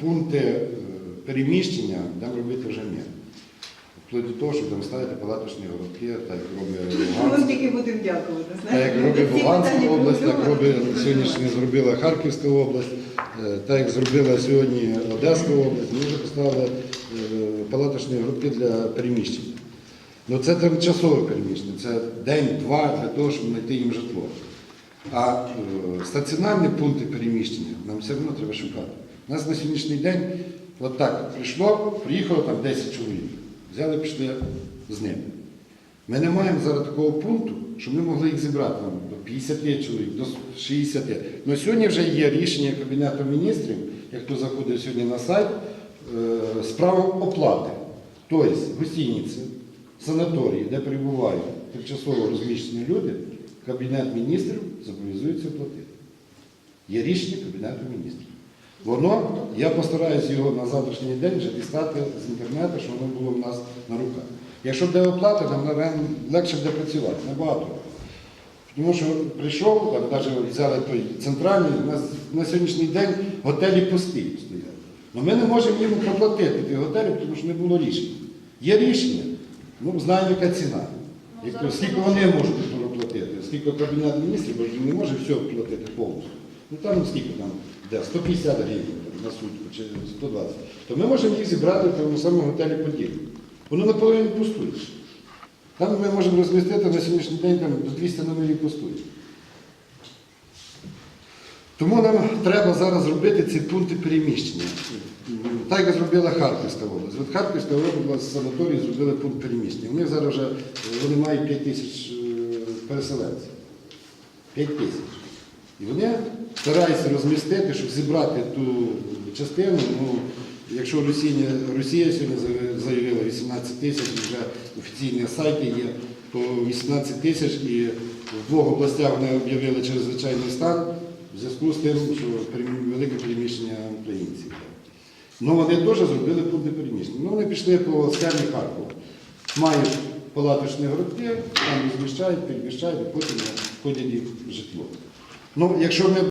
пункти е, переміщення будемо робити вже ми. Вплоть до того, що будемо ставити палаточні городки, так як робить Ми тільки будемо дякувати. Так як робить Луганська область, так робить сьогоднішнє зробила Харківська область, е, так як зробила сьогодні Одеська область, ми вже поставили е, палаточні городки для переміщення. Ну це тимчасове переміщення, це день-два для того, щоб знайти їм житло. А стаціонарні пункти переміщення нам все одно треба шукати. У нас на сьогоднішній день от так прийшло, приїхало там 10 чоловік. Взяли, пішли з ними. Ми не маємо зараз такого пункту, щоб ми могли їх зібрати там, до 50 чоловік, до 60. Ну, сьогодні вже є рішення Кабінету міністрів, як хто заходить сьогодні на сайт, е, з правом оплати. Тобто гостиниці, санаторії, де перебувають тимчасово розміщені люди, Кабінет міністрів зобов'язується платити. Є рішення Кабінету міністрів. Воно, я постараюся його на завтрашній день вже дістати з інтернету, щоб воно було в нас на руках. Якщо буде оплата, нам легше буде працювати, набагато. Тому що прийшов, там навіть взяли той центральний, у нас на сьогоднішній день готелі пусті стоять. Ну ми не можемо їм проплатити ті готелі, тому що не було рішення. Є рішення, ну знаємо, яка ціна. Як- Скільки вони можуть проплатити, скільки кабінет міністрів, бо не може все платити повністю. Ну там скільки там, де 150 гривень на сутку чи 120. То ми можемо їх зібрати в тому самому готелі Поділь. Воно наполовину пустує. Там ми можемо розмістити на сьогоднішній день там, до 200 номерів пустує. Тому нам треба зараз зробити ці пункти переміщення. Так як зробила Харківська область. От Харківська область санаторії зробили пункт переміщення. У них зараз вже вони мають 5 тисяч е, переселенців. 5 тисяч. І вони стараються розмістити, щоб зібрати ту частину. Ну, якщо Росія, Росія сьогодні заявила 18 тисяч, вже офіційні сайти є, то 18 тисяч і в двох областях вони об'явили чрезвичайний стан в зв'язку з тим, що велике переміщення українців. Ну вони теж зробили пункти переміщення. Ну вони пішли по схемі Харкова. Мають палаточні городки, там розміщають, переміщають, потім входять в житло. Ну, якщо ми